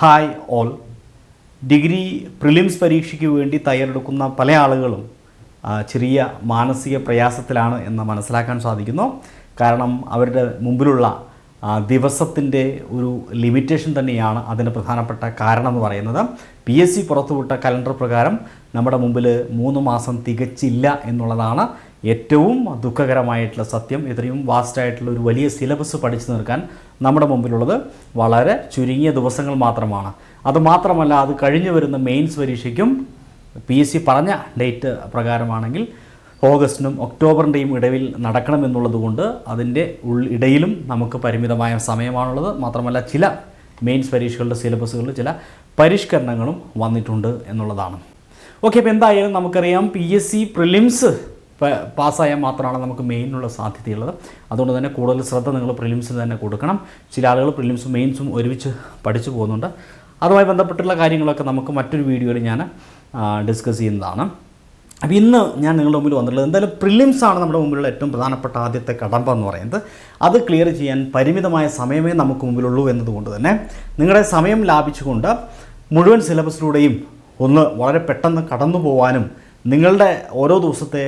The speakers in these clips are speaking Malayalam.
ഹായ് ഓൾ ഡിഗ്രി പ്രിലിംസ് പരീക്ഷയ്ക്ക് വേണ്ടി തയ്യാറെടുക്കുന്ന പല ആളുകളും ചെറിയ മാനസിക പ്രയാസത്തിലാണ് എന്ന് മനസ്സിലാക്കാൻ സാധിക്കുന്നു. കാരണം അവരുടെ മുമ്പിലുള്ള ദിവസത്തിന്റെ ഒരു ലിമിറ്റേഷൻ തന്നെയാണ് അതിന് പ്രധാനപ്പെട്ട കാരണം എന്ന് പറയുന്നത്. പി എസ് സി പുറത്തുവിട്ട കലണ്ടർ പ്രകാരം നമ്മുടെ മുമ്പിൽ മൂന്ന് മാസം തികച്ചില്ല എന്നുള്ളതാണ് ഏറ്റവും ദുഃഖകരമായിട്ടുള്ള സത്യം ഇത്രയും വാസ്റ്റായിട്ടുള്ള ഒരു വലിയ സിലബസ് പഠിച്ചു തീർക്കാൻ നമ്മുടെ മുമ്പിലുള്ളത് വളരെ ചുരുങ്ങിയ ദിവസങ്ങൾ മാത്രമാണ്. അതുമാത്രമല്ല അത് കഴിഞ്ഞു വരുന്ന മെയിൻസ് പരീക്ഷയ്ക്കും പി എസ് സി പറഞ്ഞ ഡേറ്റ് പ്രകാരമാണെങ്കിൽ ഓഗസ്റ്റിനും ഒക്ടോബറിന്റെയും ഇടയിൽ നടക്കണമെന്നുള്ളത് കൊണ്ട് അതിന്റെ ഇടയിലും നമുക്ക് പരിമിതമായ സമയമാണുള്ളത്. മാത്രമല്ല ചില മെയിൻസ് പരീക്ഷകളുടെ സിലബസുകളിൽ ചില പരിഷ്കരണങ്ങളും വന്നിട്ടുണ്ട് എന്നുള്ളതാണ്. ഓക്കെ അപ്പോൾ എന്തായാലും നമുക്കറിയാം പി എസ് സി പ്രിലിംസ് പാസ്സായാൽ മാത്രമാണ് നമുക്ക് മെയിനുള്ള സാധ്യതയുള്ളത്. അതുകൊണ്ട് തന്നെ കൂടുതൽ ശ്രദ്ധ നിങ്ങൾ പ്രിലിംസിൽ തന്നെ കൊടുക്കണം. ചില ആളുകൾ പ്രിലിംസും മെയിൻസും ഒരുമിച്ച് പഠിച്ചു പോകുന്നുണ്ട്. അതുമായി ബന്ധപ്പെട്ടുള്ള കാര്യങ്ങളൊക്കെ നമുക്ക് മറ്റൊരു വീഡിയോയിൽ ഞാൻ ഡിസ്കസ് ചെയ്യുന്നതാണ്. അപ്പോൾ ഇന്ന് ഞാൻ നിങ്ങളുടെ മുമ്പിൽ വന്നിട്ടുള്ളത് എന്തായാലും പ്രിലിംസ് ആണ് നമ്മുടെ മുമ്പിലുള്ള ഏറ്റവും പ്രധാനപ്പെട്ട ആദ്യത്തെ കടമ്പ എന്ന് പറയുന്നത്. അത് ക്ലിയർ ചെയ്യാൻ പരിമിതമായ സമയമേ നമുക്ക് മുമ്പിലുള്ളൂ എന്നതുകൊണ്ട് തന്നെ നിങ്ങളുടെ സമയം ലാഭിച്ചുകൊണ്ട് മുഴുവൻ സിലബസിലൂടെയും ഒന്ന് വളരെ പെട്ടെന്ന് കടന്നു പോകാനും നിങ്ങളുടെ ഓരോ ദിവസത്തെ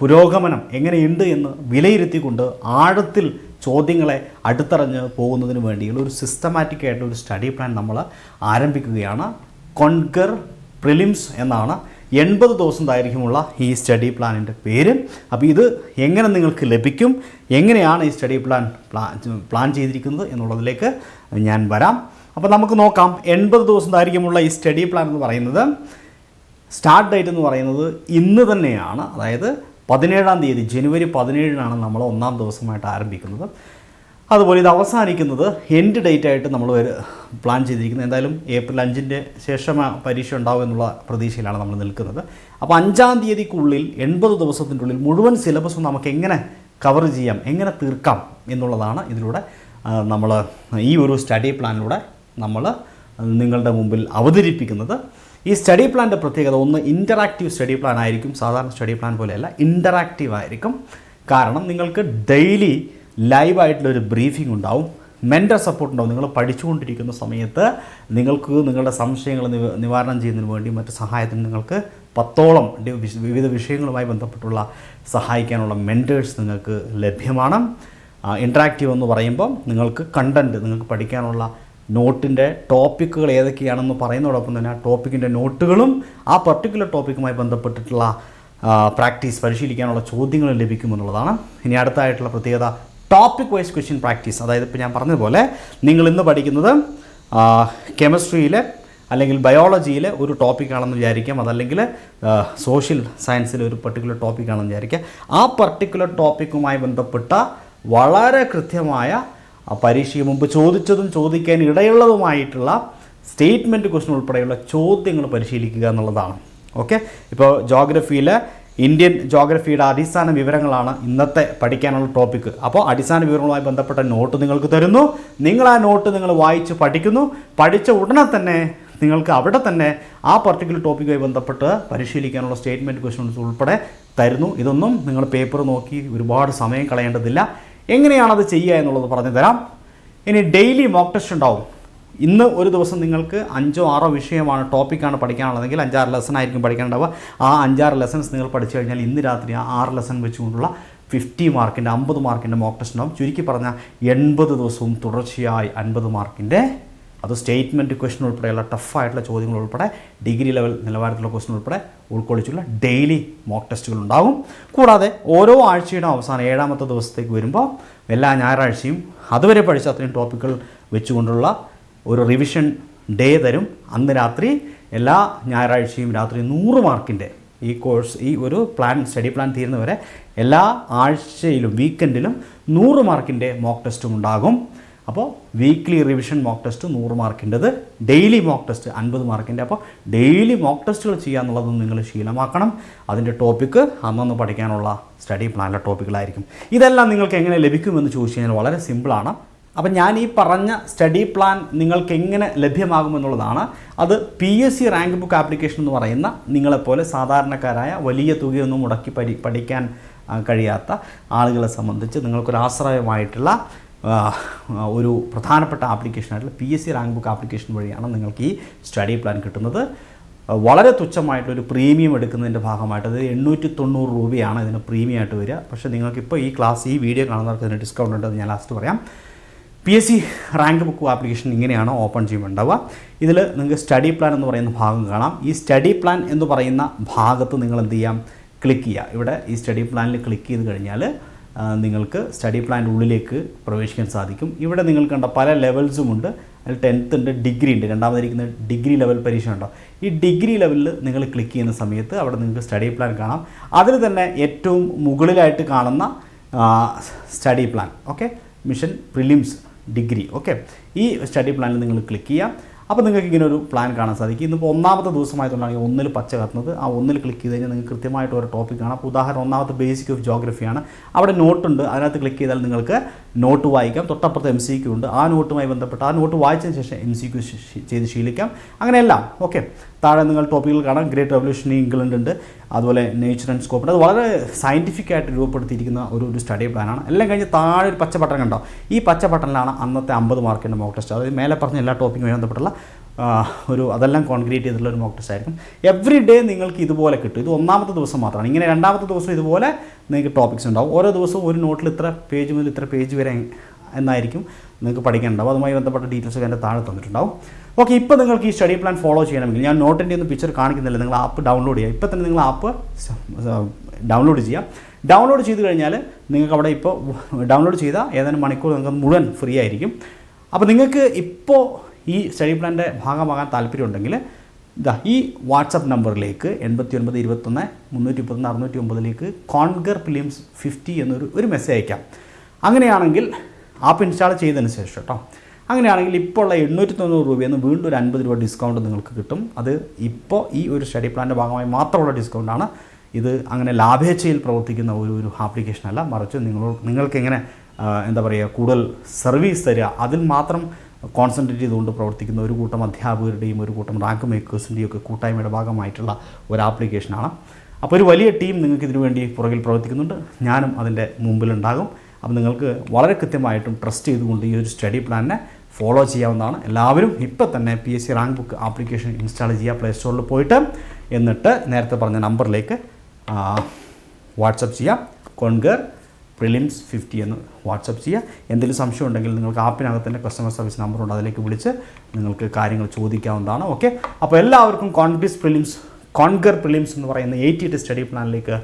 പുരോഗമനം എങ്ങനെയുണ്ട് എന്ന് വിലയിരുത്തിക്കൊണ്ട് ആഴത്തിൽ ചോദ്യങ്ങളെ അടുത്തറിഞ്ഞ് പോകുന്നതിന് വേണ്ടിയുള്ള ഒരു സിസ്റ്റമാറ്റിക് ആയിട്ടുള്ള ഒരു സ്റ്റഡി പ്ലാൻ നമ്മൾ ആരംഭിക്കുകയാണ്. കൊൺകർ പ്രിലിംസ് എന്നാണ് എൺപത് ദിവസം ദൈർഘ്യമുള്ള ഈ സ്റ്റഡി പ്ലാനിന്റെ പേര്. അപ്പോൾ ഇത് എങ്ങനെ നിങ്ങൾക്ക് ലഭിക്കും? എങ്ങനെയാണ് ഈ സ്റ്റഡി പ്ലാൻ പ്ലാൻ ചെയ്തിരിക്കുന്നത് എന്നുള്ളതിലേക്ക് ഞാൻ വരാം. അപ്പോൾ നമുക്ക് നോക്കാം. എൺപത് ദിവസം ദൈർഘ്യമുള്ള ഈ സ്റ്റഡി പ്ലാൻ എന്ന് പറയുന്നത് സ്റ്റാർട്ട് ഡേറ്റ് എന്ന് പറയുന്നത് ഇന്ന് തന്നെയാണ്. അതായത് പതിനേഴാം തീയതി ജനുവരി പതിനേഴിനാണ് നമ്മൾ ഒന്നാം ദിവസമായിട്ട് ആരംഭിക്കുന്നത്. അതുപോലെ ഇത് അവസാനിക്കുന്നത് എൻഡ് ഡേറ്റ് ആയിട്ട് നമ്മൾ പ്ലാൻ ചെയ്തിരിക്കുന്നത്. എന്തായാലും ഏപ്രിൽ അഞ്ചിന്റെ ശേഷം പരീക്ഷ ഉണ്ടാവും എന്നുള്ള പ്രതീക്ഷയിലാണ് നമ്മൾ നിൽക്കുന്നത്. അപ്പോൾ അഞ്ചാം തീയതിക്കുള്ളിൽ എൺപത് ദിവസത്തിന്റെ ഉള്ളിൽ മുഴുവൻ സിലബസും നമുക്ക് എങ്ങനെ കവർ ചെയ്യാം എങ്ങനെ തീർക്കാം എന്നുള്ളതാണ് ഇതിലൂടെ നമ്മൾ ഈ ഒരു സ്റ്റഡി പ്ലാനിലൂടെ നമ്മൾ നിങ്ങളുടെ മുമ്പിൽ അവതരിപ്പിക്കുന്നത്. ഈ സ്റ്റഡി പ്ലാന്റെ പ്രത്യേകത ഒന്ന് ഇന്ററാക്റ്റീവ് സ്റ്റഡി പ്ലാൻ ആയിരിക്കും. സാധാരണ സ്റ്റഡി പ്ലാൻ പോലെയല്ല ഇന്ററാക്റ്റീവ് ആയിരിക്കും. കാരണം നിങ്ങൾക്ക് ഡെയിലി ലൈവായിട്ടുള്ളൊരു ബ്രീഫിംഗ് ഉണ്ടാവും. മെന്റൽ സപ്പോർട്ട് ഉണ്ടാവും. നിങ്ങൾ പഠിച്ചുകൊണ്ടിരിക്കുന്ന സമയത്ത് നിങ്ങൾക്ക് നിങ്ങളുടെ സംശയങ്ങൾ നിവ നിവാരണം ചെയ്യുന്നതിന് വേണ്ടി മറ്റ് സഹായത്തിന് നിങ്ങൾക്ക് പത്തോളം വിവിധ വിഷയങ്ങളുമായി ബന്ധപ്പെട്ടുള്ള സഹായിക്കാനുള്ള മെന്റേഴ്സ് നിങ്ങൾക്ക് ലഭ്യമാണ്. ഇൻട്രാക്റ്റീവ് എന്ന് പറയുമ്പോൾ നിങ്ങൾക്ക് കണ്ടന്റ് നിങ്ങൾക്ക് പഠിക്കാനുള്ള നോട്ടിന്റെ ടോപ്പിക്കുകൾ ഏതൊക്കെയാണെന്ന് പറയുന്നതോടൊപ്പം തന്നെ ആ ടോപ്പിക്കിന്റെ നോട്ടുകളും ആ പർട്ടിക്കുലർ ടോപ്പിക്കുമായി ബന്ധപ്പെട്ടിട്ടുള്ള പ്രാക്ടീസ് പരിശീലിക്കാനുള്ള ചോദ്യങ്ങൾ ലഭിക്കുമെന്നുള്ളതാണ് ഇനി അടുത്തായിട്ടുള്ള പ്രത്യേകത ടോപ്പിക് വൈസ് ക്വസ്റ്റ്യൻ പ്രാക്ടീസ് അതായത് ഇപ്പോൾ ഞാൻ പറഞ്ഞതുപോലെ നിങ്ങൾ ഇന്ന് പഠിക്കുന്നത് കെമിസ്ട്രിയിലെ അല്ലെങ്കിൽ ബയോളജിയിലെ ഒരു ടോപ്പിക്കാണെന്ന് വിചാരിക്കാം. അതല്ലെങ്കിൽ സോഷ്യൽ സയൻസിലെ ഒരു പർട്ടിക്കുലർ ടോപ്പിക്കാണെന്ന് വിചാരിക്കാം. ആ പർട്ടിക്കുലർ ടോപ്പിക്കുമായി ബന്ധപ്പെട്ട വളരെ കൃത്യമായ ആ പരീക്ഷയ്ക്ക് മുമ്പ് ചോദിച്ചതും ചോദിക്കാൻ ഇടയുള്ളതുമായിട്ടുള്ള സ്റ്റേറ്റ്മെന്റ് ക്വസ്റ്റൻ ഉൾപ്പെടെയുള്ള ചോദ്യങ്ങൾ പരിശീലിക്കുക എന്നുള്ളതാണ്. ഓക്കെ? ഇപ്പോൾ ജോഗ്രഫിയിലെ ഇന്ത്യൻ ജോഗ്രഫിയുടെ അടിസ്ഥാന വിവരങ്ങളാണ് ഇന്നത്തെ പഠിക്കാനുള്ള ടോപ്പിക്ക്. അപ്പോൾ അടിസ്ഥാന വിവരങ്ങളുമായി ബന്ധപ്പെട്ട നോട്ട് നിങ്ങൾക്ക് തരുന്നു. നിങ്ങൾ ആ നോട്ട് നിങ്ങൾ വായിച്ച് പഠിക്കുന്നു. പഠിച്ച ഉടനെ തന്നെ നിങ്ങൾക്ക് അവിടെ തന്നെ ആ പർട്ടിക്കുലർ ടോപ്പിക്കുമായി ബന്ധപ്പെട്ട് പരിശീലിക്കാനുള്ള സ്റ്റേറ്റ്മെന്റ് ക്വസ്റ്റൻസ് ഉൾപ്പെടെ തരുന്നു. ഇതൊന്നും നിങ്ങൾ പേപ്പർ നോക്കി ഒരുപാട് സമയം കളയേണ്ടതില്ല. എങ്ങനെയാണത് ചെയ്യുക എന്നുള്ളത് പറഞ്ഞു തരാം. ഇനി ഡെയിലി മോക്ക് ടെസ്റ്റ് ഉണ്ടാവും. ഇന്ന് ഒരു ദിവസം നിങ്ങൾക്ക് അഞ്ചോ ആറോ വിഷയമാണ് ടോപ്പിക്കാണ് പഠിക്കാനുള്ളതെങ്കിൽ അഞ്ചാറ് ലെസൺ ആയിരിക്കും പഠിക്കാനുണ്ടാവുക. ആ അഞ്ചാറ് ലെസൺസ് നിങ്ങൾ പഠിച്ചു കഴിഞ്ഞാൽ ഇന്ന് രാത്രി ആ ആറ് ലെസൺ വെച്ചുകൊണ്ടുള്ള ഫിഫ്റ്റി മാർക്കിന്റെ അമ്പത് മാർക്കിന്റെ മോക്ക് ടെസ്റ്റ് ഉണ്ടാവും. ചുരുക്കി പറഞ്ഞാൽ എൺപത് ദിവസവും തുടർച്ചയായി അൻപത് മാർക്കിന്റെ അത് സ്റ്റേറ്റ്മെന്റ് ക്വസ്റ്റൻ ഉൾപ്പെടെയുള്ള ടഫായിട്ടുള്ള ചോദ്യങ്ങൾ ഉൾപ്പെടെ ഡിഗ്രി ലെവൽ നിലവാരത്തിലുള്ള ക്വസ്റ്റൻ ഉൾപ്പെടെ ഉൾക്കൊള്ളിച്ചുള്ള ഡെയിലി മോക്ക് ടെസ്റ്റുകൾ ഉണ്ടാകും. കൂടാതെ ഓരോ ആഴ്ചയുടെ അവസാനം ഏഴാമത്തെ ദിവസത്തേക്ക് വരുമ്പോൾ എല്ലാ ഞായറാഴ്ചയും അതുവരെ പഠിച്ച അത്രയും ടോപ്പിക്കുകൾ വെച്ചുകൊണ്ടുള്ള ഒരു റിവിഷൻ ഡേ തരും. അന്ന് രാത്രി എല്ലാ ഞായറാഴ്ചയും രാത്രി നൂറ് മാർക്കിന്റെ ഈ കോഴ്സ് ഈ ഒരു പ്ലാൻ സ്റ്റഡി പ്ലാൻ തീരുന്നവരെ എല്ലാ ആഴ്ചയിലും വീക്കെൻഡിലും നൂറ് മാർക്കിന്റെ മോക്ക് ടെസ്റ്റും ഉണ്ടാകും. അപ്പോൾ വീക്ക്ലി റിവിഷൻ മോക്ക് ടെസ്റ്റ് നൂറ് മാർക്കിന്റെത്. ഡെയിലി മോക്ക് ടെസ്റ്റ് അൻപത് മാർക്കിന്റെ. അപ്പോൾ ഡെയിലി മോക്ക് ടെസ്റ്റുകൾ ചെയ്യുക നിങ്ങൾ ശീലമാക്കണം. അതിന്റെ ടോപ്പിക്ക് അന്നന്ന് പഠിക്കാനുള്ള സ്റ്റഡി പ്ലാനിലെ ടോപ്പിക്കുകളായിരിക്കും ഇതെല്ലാം നിങ്ങൾക്ക് എങ്ങനെ ലഭിക്കുമെന്ന് ചോദിച്ചു കഴിഞ്ഞാൽ വളരെ സിമ്പിളാണ് അപ്പം ഞാൻ ഈ പറഞ്ഞ സ്റ്റഡി പ്ലാൻ നിങ്ങൾക്ക് എങ്ങനെ ലഭ്യമാകുമെന്നുള്ളതാണ്. അത് P S C rank book application എന്ന് പറയുന്ന നിങ്ങളെപ്പോലെ സാധാരണക്കാരായ വലിയ തുകയൊന്നും മുടക്കി പഠി പഠിക്കാൻ കഴിയാത്ത ആളുകളെ സംബന്ധിച്ച് നിങ്ങൾക്കൊരു ആശ്രയമായിട്ടുള്ള ഒരു പ്രധാനപ്പെട്ട ആപ്ലിക്കേഷനായിട്ടുള്ള P S C rank book application വഴിയാണ് നിങ്ങൾക്ക് ഈ സ്റ്റഡി പ്ലാൻ കിട്ടുന്നത്. വളരെ തുച്ഛമായിട്ടൊരു പ്രീമിയം എടുക്കുന്നതിന്റെ ഭാഗമായിട്ട് അത് എണ്ണൂറ്റി തൊണ്ണൂറ് രൂപയാണ് ഇതിന് പ്രീമിയം ആയിട്ട് വരിക. പക്ഷേ നിങ്ങൾക്കിപ്പോൾ ഈ ക്ലാസ് ഈ വീഡിയോ കാണുന്നവർക്ക് ഇതിന് ഡിസ്കൗണ്ട് ഉണ്ടെന്ന് ഞാൻ ലാസ്റ്റ് പറയാം. P S C rank book application ഇങ്ങനെയാണ് ഓപ്പൺ ചെയ്യുമ്പോൾ ഇതിൽ നിങ്ങൾക്ക് സ്റ്റഡി പ്ലാൻ എന്ന് പറയുന്ന ഭാഗം കാണാം. ഈ സ്റ്റഡി പ്ലാൻ എന്ന് പറയുന്ന ഭാഗത്ത് നിങ്ങൾ എന്ത് ചെയ്യാം? ക്ലിക്ക് ചെയ്യുക. ഇവിടെ ഈ സ്റ്റഡി പ്ലാനിൽ ക്ലിക്ക് ചെയ്ത് കഴിഞ്ഞാൽ നിങ്ങൾക്ക് സ്റ്റഡി പ്ലാന്റെ ഉള്ളിലേക്ക് പ്രവേശിക്കാൻ സാധിക്കും. ഇവിടെ നിങ്ങൾ കണ്ട പല ലെവൽസും ഉണ്ട്. അതിൽ ടെൻത്ത് ഉണ്ട് ഡിഗ്രി ഉണ്ട്. രണ്ടാമതിരിക്കുന്ന ഡിഗ്രി ലെവൽ പരീക്ഷ ഉണ്ടോ? ഈ ഡിഗ്രി ലെവലിൽ നിങ്ങൾ ക്ലിക്ക് ചെയ്യുന്ന സമയത്ത് അവിടെ നിങ്ങൾക്ക് സ്റ്റഡി പ്ലാൻ കാണാം. അതിൽ തന്നെ ഏറ്റവും മുകളിലായിട്ട് കാണുന്ന study plan okay mission prelims degree okay ഈ സ്റ്റഡി പ്ലാനിൽ നിങ്ങൾ ക്ലിക്ക് ചെയ്യാം. അപ്പോൾ നിങ്ങൾക്ക് ഇങ്ങനെ ഒരു പ്ലാൻ കാണാൻ സാധിക്കും. ഇന്നിപ്പോൾ ഒന്നാമത്തെ ദിവസമായതുകൊണ്ടാണ് ഒന്നിൽ പച്ച കത്തുന്നത്. ആ ഒന്നിൽ ക്ലിക്ക് ചെയ്ത് കഴിഞ്ഞാൽ നിങ്ങൾക്ക് കൃത്യമായിട്ട് ഒരു ടോപ്പിക് കാണാം. അപ്പോൾ ഉദാഹരണം ഒന്നാമത്തെ ബേസിക് ഓഫ് ജോഗ്രഫിയാണ് അവിടെ നോട്ടുണ്ട് അതിനകത്ത് ക്ലിക്ക് ചെയ്താൽ നിങ്ങൾക്ക് നോട്ട് വായിക്കാം. തൊട്ടപ്പുറത്ത് എം സി ക്യു ഉണ്ട്. ആ നോട്ടുമായി ബന്ധപ്പെട്ട് ആ നോട്ട് വായിച്ചതിന് ശേഷം എം സി ക്യു ചെയ്ത് ശീലിക്കാം. അങ്ങനെയെല്ലാം. ഓക്കെ താഴെ നിങ്ങൾ ടോപ്പിക്കുകൾ കാണാം. ഗ്രേറ്റ് റെവല്യൂഷൻ ഇംഗ്ലണ്ട് ഉണ്ട്. അതുപോലെ നേച്ചർ ആൻഡ് സ്കോപ്പ് ഉണ്ട്. അത് വളരെ സയന്റിഫിക് ആയിട്ട് രൂപപ്പെടുത്തിയിരിക്കുന്ന ഒരു ഒരു സ്റ്റഡി പ്ലാനാണ് എല്ലാം കഴിഞ്ഞ് താഴെ ഒരു പച്ച ബട്ടൺ കണ്ടോ? ഈ പച്ച ബട്ടണിലാണ് അന്നത്തെ അമ്പത് മാർക്കിന്റെ മോക്ക് ടെസ്റ്റ് അതായത് മേലെ പറഞ്ഞ എല്ലാ ടോപ്പിക്കുമായി ബന്ധപ്പെട്ടുള്ള ഒരു അതെല്ലാം കോൺക്രീറ്റ് ചെയ്തിട്ടുള്ള ഒരു മോക്ക് ടെസ്റ്റ് ആയിരിക്കും. എവറി ഡേ നിങ്ങൾക്ക് ഇതുപോലെ കിട്ടും. ഇത് ഒന്നാമത്തെ ദിവസം മാത്രമാണ്. ഇങ്ങനെ രണ്ടാമത്തെ ദിവസം ഇതുപോലെ നിങ്ങൾക്ക് ടോപ്പിക്സ് ഉണ്ടാവും. ഓരോ ദിവസവും ഒരു നോട്ടിൽ ഇത്ര പേജ് മുതൽ ഇത്ര പേജ് വരെ എന്നായിരിക്കും നിങ്ങൾക്ക് പഠിക്കാനുണ്ടാവും. അതുമായി ബന്ധപ്പെട്ട ഡീറ്റെയിൽസ് എന്റെ താഴെ തന്നിട്ടുണ്ടാവും. ഓക്കെ ഇപ്പോൾ നിങ്ങൾക്ക് ഈ സ്റ്റഡി പ്ലാൻ ഫോളോ ചെയ്യണമെങ്കിൽ ഞാൻ നോട്ടിന്റെ ഒന്നും പിക്ചർ കാണിക്കുന്നില്ല. നിങ്ങൾ ആപ്പ് ഡൗൺലോഡ് ചെയ്യുക. ഇപ്പോൾ തന്നെ നിങ്ങൾ ആപ്പ് ഡൗൺലോഡ് ചെയ്യാം ഡൗൺലോഡ് ചെയ്ത് കഴിഞ്ഞാൽ നിങ്ങൾക്ക് അവിടെ ഇപ്പോൾ ഡൗൺലോഡ് ചെയ്താൽ ഏതാനും മണിക്കൂർ നിങ്ങൾക്ക് മുഴുവൻ ഫ്രീ ആയിരിക്കും. അപ്പോൾ നിങ്ങൾക്ക് ഇപ്പോൾ ഈ സ്റ്റഡി പ്ലാന്റെ ഭാഗമാകാൻ താല്പര്യമുണ്ടെങ്കിൽ ഇതാ ഈ വാട്സപ്പ് നമ്പറിലേക്ക് എൺപത്തി ഒൻപത് ഇരുപത്തൊന്ന് മുന്നൂറ്റി മുപ്പത്തൊന്ന് അറുന്നൂറ്റി ഒമ്പതിലേക്ക് കോൺഗർ ഫിലിംസ് ഫിഫ്റ്റി എന്നൊരു ഒരു മെസ്സേജ് അയക്കാം. അങ്ങനെയാണെങ്കിൽ ആപ്പ് ഇൻസ്റ്റാൾ ചെയ്തതിന് ശേഷം കേട്ടോ അങ്ങനെയാണെങ്കിൽ ഇപ്പോൾ ഉള്ള എണ്ണൂറ്റി തൊണ്ണൂറ് രൂപയിൽ നിന്ന് വീണ്ടും ഒരു അൻപത് രൂപ ഡിസ്കൗണ്ട് നിങ്ങൾക്ക് കിട്ടും. അത് ഇപ്പോൾ ഈ ഒരു സ്റ്റഡി പ്ലാന്റെ ഭാഗമായി മാത്രമുള്ള ഡിസ്കൗണ്ടാണ് ഇത് അങ്ങനെ ലാഭേച്ഛയിൽ പ്രവർത്തിക്കുന്ന ഒരു ഒരു ആപ്ലിക്കേഷനല്ല മറിച്ച് നിങ്ങൾ നിങ്ങൾക്ക് എങ്ങനെ എന്താ പറയുക കൂടുതൽ സർവീസ് തരിക അതിൽ മാത്രം കോൺസെൻട്രേറ്റ് ചെയ്തുകൊണ്ട് പ്രവർത്തിക്കുന്ന ഒരു കൂട്ടം അധ്യാപകരുടെയും ഒരു കൂട്ടം റാങ്ക് മേക്കേഴ്സിന്റെയും ഒക്കെ കൂട്ടായ്മയുടെ ഭാഗമായിട്ടുള്ള ഒരു ആപ്ലിക്കേഷനാണ് അപ്പോൾ ഒരു വലിയ ടീം നിങ്ങൾക്ക് ഇതിനു വേണ്ടി പുറകിൽ പ്രവർത്തിക്കുന്നുണ്ട്. ഞാനും അതിന്റെ മുമ്പിലുണ്ടാകും. അപ്പോൾ നിങ്ങൾക്ക് വളരെ കൃത്യമായിട്ടും ട്രസ്റ്റ് ചെയ്തുകൊണ്ട് ഈ ഒരു സ്റ്റഡി പ്ലാനിനെ ഫോളോ ചെയ്യാവുന്നതാണ്. എല്ലാവരും ഇപ്പോൾ തന്നെ P S C rank book application install ചെയ്യുക പ്ലേ സ്റ്റോറിൽ പോയിട്ട് എന്നിട്ട് നേരത്തെ പറഞ്ഞ നമ്പറിലേക്ക് വാട്സപ്പ് ചെയ്യാം കൊൺഗർ പ്രിലിംസ് ഫിഫ്റ്റി എന്ന് വാട്സപ്പ് ചെയ്യുക എന്തെങ്കിലും സംശയം ഉണ്ടെങ്കിൽ നിങ്ങൾക്ക് ആപ്പിനകത്ത് തന്നെ കസ്റ്റമർ സർവീസ് നമ്പറുണ്ട് അതിലേക്ക് വിളിച്ച് നിങ്ങൾക്ക് കാര്യങ്ങൾ ചോദിക്കാവുന്നതാണ്. ഓക്കെ അപ്പോൾ എല്ലാവർക്കും കോൺബിസ് പ്രിലിംസ് കോൺഗർ പ്രിലിംസ് എന്ന് പറയുന്ന എയ്റ്റ് സ്റ്റഡി പ്ലാനിലേക്ക്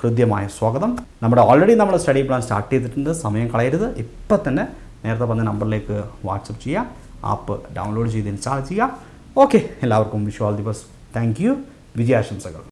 ഹൃദ്യമായ സ്വാഗതം. നമ്മുടെ ഓൾറെഡി നമ്മൾ സ്റ്റഡി പ്ലാൻ സ്റ്റാർട്ട് ചെയ്തിട്ടുണ്ട്. സമയം കളയരുത്. ഇപ്പം തന്നെ നേരത്തെ പറഞ്ഞ നമ്പറിലേക്ക് വാട്സപ്പ് ചെയ്യുക ആപ്പ് ഡൗൺലോഡ് ചെയ്ത് ഇൻസ്റ്റാൾ ചെയ്യുക. ഓക്കെ എല്ലാവർക്കും all the best. Thank you വിജയാശംസകൾ.